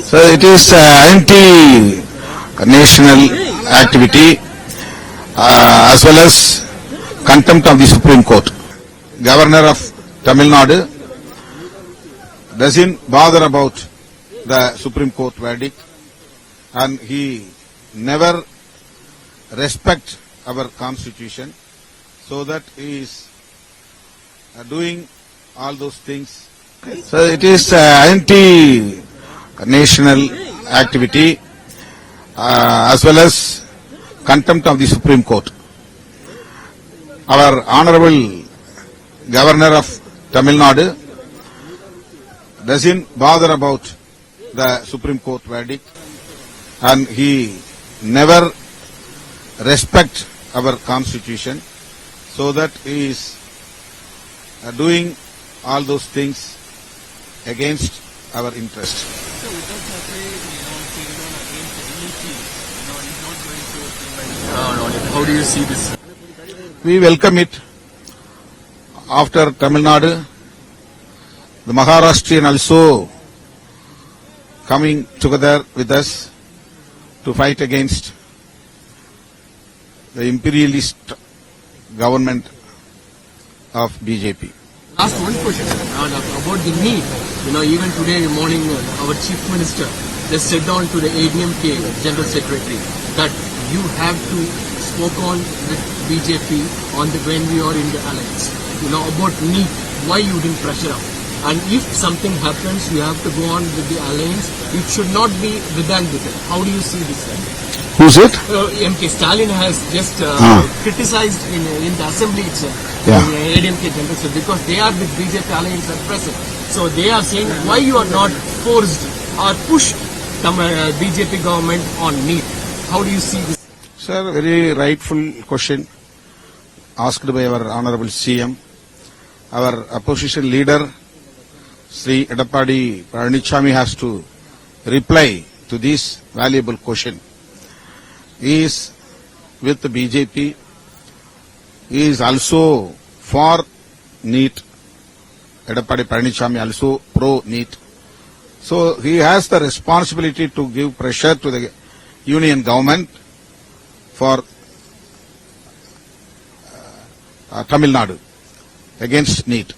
So it is uh, anti-national activity uh, as well as contempt of the Supreme Court. Governor of Tamil Nadu doesn't bother about the Supreme Court verdict and he never respect our constitution so that he is uh, doing all those things. So it is uh, anti-national activity uh, as well as contempt of the Supreme Court. Our Honorable Governor of Tamil Nadu doesn't bother about the Supreme Court verdict and he never respect our constitution so that he is uh, doing all those things against our interest. How do you see this? We welcome it. After Tamil Nadu, the Maharashtrian also coming together with us to fight against the imperialist government of BJP. Last one question uh, about the need. You know, even today morning, uh, our chief minister just said down to the ADMK general secretary that you have to spoke on with BJP on the when we are in the alliance. You know about need, why you didn't pressure up. And if something happens, you have to go on with the alliance. It should not be within with it. How do you see this? Who's it? Uh, MK Stalin has just uh, Ah. criticized in, in the assembly itself, Yeah. the ADMK general, so because they are with BJP alliance at present. So they are saying why you are not forced or pushed the uh, BJP government on need. How do you see this? Sir, very rightful question asked by our Honorable CM. Our opposition leader, Sri Edapadi Palaniswamy has to reply to this valuable question. He is with the BJP. He is also for NEET. Edapadi Palaniswamy also pro NEET. So he has the responsibility to give pressure to the union government for uh, Tamil Nadu against NEET.